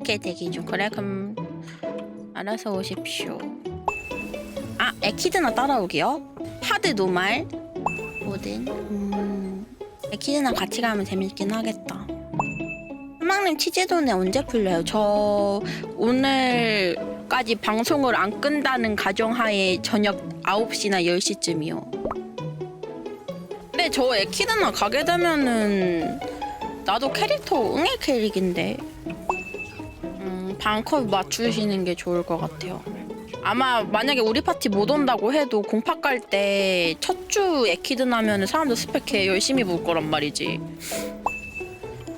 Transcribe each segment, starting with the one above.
오케이 대기 중. 그래 그럼 알아서 오십시오. 아 에키드나 따라오기요? 하드 노말 뭐든 음 에키드나 같이 가면 재밌긴 하겠다. 희망님 치즈돈에 언제 풀려요? 저 오늘까지 방송을 안 끈다는 가정하에 저녁 9시나 10시쯤이요. 근데 저 에키드나 가게 되면은 나도 캐릭터 응애 캐릭인데 음, 방컵 맞추시는 게 좋을 것 같아요. 아마 만약에 우리 파티 못 온다고 해도 공파 깔 때 첫 주 에키드 나면 사람들 스펙해 열심히 볼 거란 말이지.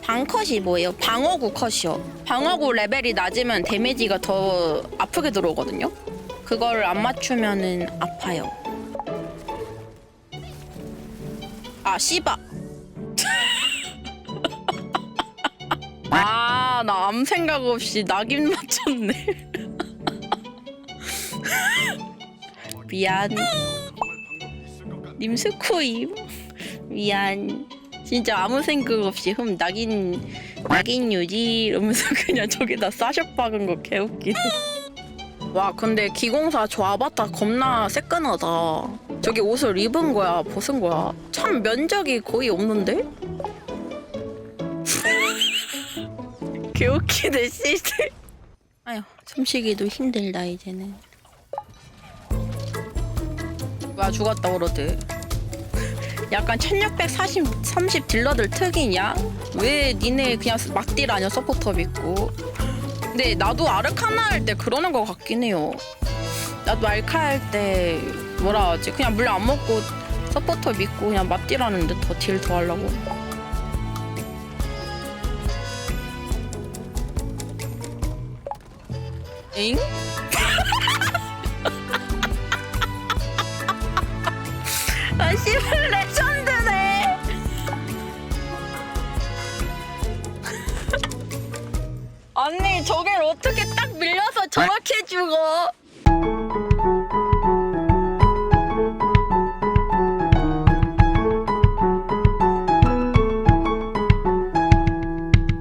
방컷이 뭐예요? 방어구 컷이요. 방어구 레벨이 낮으면 데미지가 더 아프게 들어오거든요. 그걸 안 맞추면은 아파요. 아 씨바 아, 나 아무 생각 없이 낙인 맞췄네. 미안. 님스코임. 미안. 진짜 아무 생각 없이 흠 낙인 낙인 유지 이러면서 그냥 저기다 싸셔 박은 거 개웃기네. 와 근데 기공사 저 아바타 겁나 새끈하다. 저기 옷을 입은 거야 벗은 거야. 참 면적이 거의 없는데? 개웃기네 씨들. 아휴 숨쉬기도 힘들다 이제는. 와 죽었다 오로드 약간 1640 30 딜러들 특이냐? 왜 니네 그냥 막딜 아니야 서포터 믿고. 근데 나도 아르카나 할 때 그러는 거 같긴 해요. 나도 알카 할 때 뭐라 하지? 그냥 물 안 먹고 서포터 믿고 그냥 맞딜 하는데 더 딜 더 하려고 엥? 아 씨발 레전드네 언니 저길 어떻게 딱 밀려서 저렇게 죽어